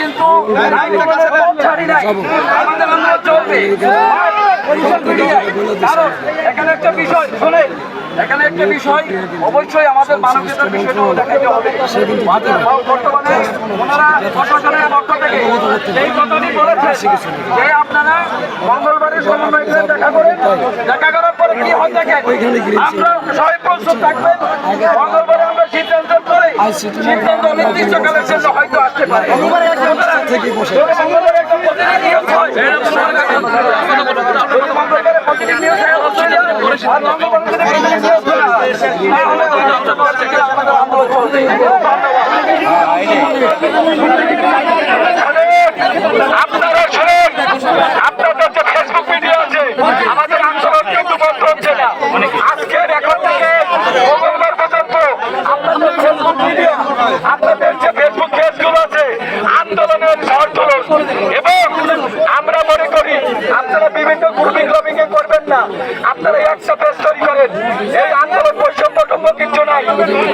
কিন্তু আমাদের আন্দোলন চলবে কারণ এখানে একটা বিষয় শোনে এখানে একটা বিষয় অবশ্যই আমাদের মানবতার বিষয়টাও দেখাতে হবে। বর্তমানে ওনারা প্রশাসনের পক্ষ থেকে এই কথাটি বলেছে যে আপনারা মঙ্গলবারের সমন্বয়কদের দেখা করেন। দেখা করার পরে কি হয় দেখেন? আমরা সবাই প্রস্তুত থাকবেন। মঙ্গলবারে আমরা সিদ্ধান্ত করে। সিদ্ধান্ত নির্দিষ্টকালের জন্য হয়তো আসতে পারে। আন্দোলন চলবে। আপনারা শুনুন আপনাদের যে ফেসবুক মিডিয়া আছে আমাদের আন্দোলন কিন্তু বন্ধ হচ্ছে না। আজকের এখন থেকে মঙ্গলবার পর্যন্ত আপনাদের ফেসবুক মিডিয়া আপনাদের যে ফেসবুক পেজগুলো আছে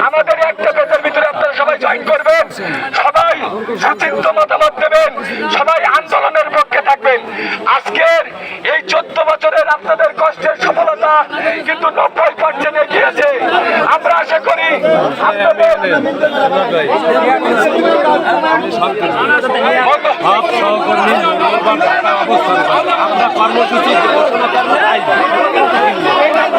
আমাদের একটা পেজের ভিতরে আপনারা সবাই জয়েন করবেন। সবাই সুচিন্ত মতামত দেবেন। সবাই আন্দোলনের পক্ষে থাকবেন। আজকের এই চোদ্দ বছরের আপনাদের কষ্টের সফলতা কিন্তু নব্বই পার্সেন্ট এগিয়েছে আমরা আশা করি আপনাদের সব সহকর্মী অবস্থান কর্মসূচি ঘোষণা আইন